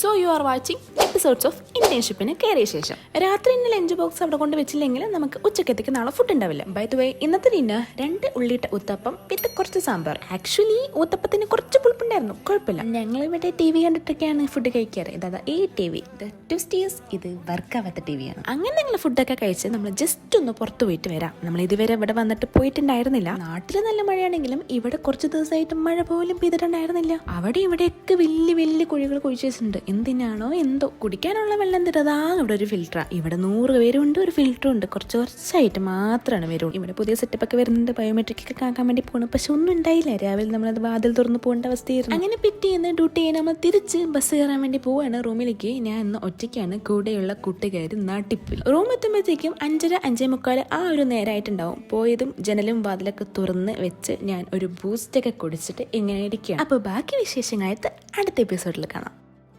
So you are watching episodes of ഇന്റേൺഷിപ്പിന് കയറിയ ശേഷം. രാത്രി ഇന്ന് ലഞ്ച് ബോക്സ് അവിടെ കൊണ്ട് വെച്ചില്ലെങ്കിൽ നമുക്ക് ഉച്ചക്കത്തേക്ക് നാളെ ഫുഡ് ഉണ്ടാവില്ല. ബൈ ദ വേ ഇന്നത്തെ ഡിന്നർ രണ്ട് ഉള്ളിട്ട ഉത്തപ്പം വിത്ത് കുറച്ച് സാമ്പാർ. ആക്ച്വലി ഉത്തപ്പത്തിന് കുറച്ച് പുളിപ്പുണ്ടായിരുന്നു. കുഴപ്പമില്ല. ഞങ്ങൾ ഇവിടെ ടി വി കണ്ടിട്ടൊക്കെയാണ് ഫുഡ് കഴിക്കാറ് ഈ ടി വി ട്വിസ്റ്റീസ് ഇത് വർക്കാവാത്ത ടി വിയാണ് അങ്ങനെ ഞങ്ങൾ ഫുഡൊക്കെ കഴിച്ച് നമ്മൾ ജസ്റ്റ് ഒന്ന് പുറത്തു പോയിട്ട് വരാം. നമ്മൾ ഇതുവരെ ഇവിടെ വന്നിട്ട് പോയിട്ടുണ്ടായിരുന്നില്ല. നാട്ടിൽ നല്ല മഴയാണെങ്കിലും ഇവിടെ കുറച്ച് ദിവസമായിട്ട് മഴ പോലും പെയ്തിട്ടുണ്ടായിരുന്നില്ല. അവിടെ ഇവിടെയൊക്കെ വലിയ വലിയ കുഴികൾ കുഴിച്ചു വെച്ചിട്ടുണ്ട് എന്തിനാണോ എന്തോ കുടിക്കാനുള്ള വെള്ളം തരുന്നതാ ഇവിടെ ഒരു ഫിൽറ്ററാണ് ഇവിടെ നൂറ് പേരുണ്ട് ഒരു ഫിൽറ്ററും ഉണ്ട്. കുറച്ച് കുറച്ചായിട്ട് മാത്രമാണ് വരുള്ളൂ ഇവിടെ പുതിയ സെറ്റപ്പ് ഒക്കെ വരുന്നുണ്ട് ബയോമെട്രിക് ഒക്കെ കാണാൻ വേണ്ടി പോകണം പക്ഷെ ഒന്നും ഉണ്ടായില്ല. രാവിലെ നമ്മളത് വാതിൽ തുറന്ന് പോകേണ്ട അവസ്ഥയായിരുന്നു. അങ്ങനെ പിറ്റേന്ന് ഡ്യൂട്ടി ചെയ്യാൻ നമ്മൾ തിരിച്ച് ബസ് കയറാൻ വേണ്ടി പോവാണ് റൂമിലേക്ക്. ഞാൻ ഇന്ന് ഒറ്റയ്ക്കാണ് കൂടെയുള്ള കൂട്ടുകാർ നാട്ടിപ്പിൽ റൂം എത്തുമ്പോഴത്തേക്കും അഞ്ചര അഞ്ചേ മുക്കാൽ ആ ഒരു നേരമായിട്ടുണ്ടാവും പോയതും ജനലും വാതിലൊക്കെ തുറന്ന് വെച്ച് ഞാൻ ഒരു ബൂസ്റ്റ് ഒക്കെ കുടിച്ചിട്ട് ഇങ്ങനെ ഇരിക്കുകയാണ്. അപ്പോൾ ബാക്കി വിശേഷങ്ങളായിട്ട് അടുത്ത എപ്പിസോഡിൽ കാണാം.